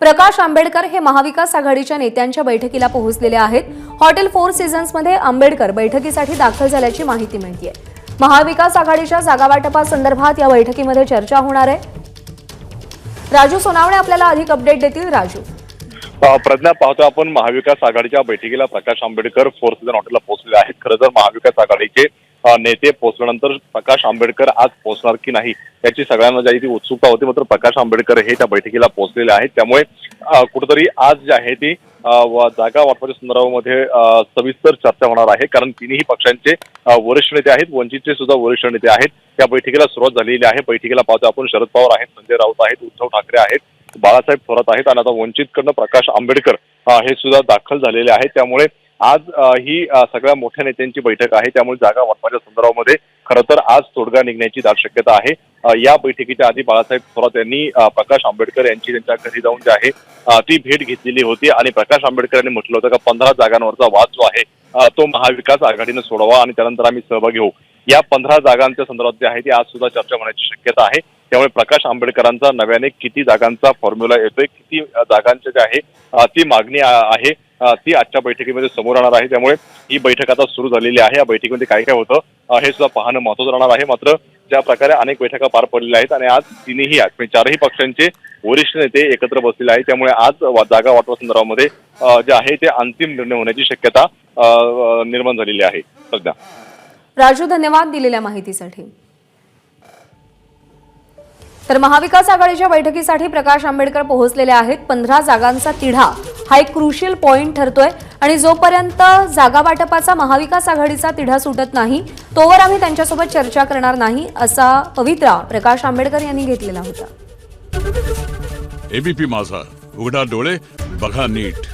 प्रकाश आंबेडकर हे महाविकास आघाडीच्या नेत्यांच्या बैठकीला पोहोचलेले आहेत. हॉटेल फोर सीझन्समध्ये आंबेडकर बैठकीसाठी दाखल झाल्याची माहिती मिळते महाविकास आघाडीच्या जागावाटपासंदर्भात या बैठकीमध्ये चर्चा होणार आहे. राजू सोनावणे आपल्याला अधिक अपडेट देतील. राजू. प्रज्ञा पाहतो आपण महाविकास आघाडीच्या बैठकीला प्रकाश आंबेडकर फोर सीझन हॉटेलला पोहोचले आहेत. खरं तर महाविकास आघाडीचे नेते पोहोचल्यानंतर प्रकाश आंबेडकर आज पोहोचणार की नाही याची सगळ्यांना ज्या ती उत्सुकता होती मात्र प्रकाश आंबेडकर हे त्या बैठकीला पोहोचलेले आहेत. त्यामुळे कुठेतरी आज जी आहे ती जागा वाटपाच्या संदर्भामध्ये सविस्तर चर्चा होणार आहे. कारण तिन्ही पक्षांचे वरिष्ठ नेते आहेत वंचितचे सुद्धा वरिष्ठ नेते आहेत. त्या बैठकीला सुरुवात झालेली आहे. बैठकीला पाहतो आपण शरद पवार आहेत संजय राऊत आहेत उद्धव ठाकरे आहेत बाळासाहेब थोरात आहेत. आणि आता वंचितकडनं प्रकाश आंबेडकर हे सुद्धा दाखल झालेले आहेत. त्यामुळे आज ही सगळ्या मोठ्या नेत्यांची बैठक आहे. त्यामुळे जागा वाटपाच्या संदर्भामध्ये खरं तर आज तोडगा निघण्याची दाट शक्यता आहे. या बैठकीच्या आधी बाळासाहेब थोरात यांनी प्रकाश आंबेडकर यांची त्यांच्या घरी जाऊन जी आहे ती भेट घेतलेली होती. आणि प्रकाश आंबेडकर यांनी म्हटलं होतं का पंधरा जागांवरचा वाद जो आहे तो महाविकास आघाडीनं सोडवा आणि त्यानंतर आम्ही सहभागी होऊ. या पंधरा जागांच्या संदर्भात जे आहे ती आज सुद्धा चर्चा होण्याची शक्यता आहे. त्यामुळे प्रकाश आंबेडकरांचा नव्याने किती जागांचा फॉर्म्युला येतोय किती जागांचे जे आहे ती मागणी आहे. ती आजच्या बैठकीमध्ये समोर राहणार आहे. त्यामुळे ही बैठक आता सुरू झालेली आहे. या बैठकीमध्ये काय काय होतं हे सुद्धा पाहणं महत्वाचं राहणार आहे. मात्र ज्या प्रकारे अनेक बैठका पार पडलेल्या आहेत आणि आज तिन्ही आज म्हणजे चारही पक्षांचे वरिष्ठ नेते एकत्र बसलेले आहेत. त्यामुळे आज जागा वाटपा संदर्भामध्ये जे आहे ते अंतिम निर्णय होण्याची शक्यता निर्माण झालेली आहे. सध्या. राजू धन्यवाद दिलेल्या माहितीसाठी. तर महाविकास आघाडीच्या बैठकीसाठी प्रकाश आंबेडकर पोहोचलेले आहेत. पंधरा जागांचा तिढा हा एक क्रुशियल पॉईंट ठरतोय. आणि जोपर्यंत जागा वाटपाचा महाविकास आघाडीचा तिढा सुटत नाही तोवर आम्ही त्यांच्यासोबत चर्चा करणार नाही असा पवित्रा प्रकाश आंबेडकर यांनी घेतलेला होता. एबीपी माझा उघडा डोळे बघा नीट.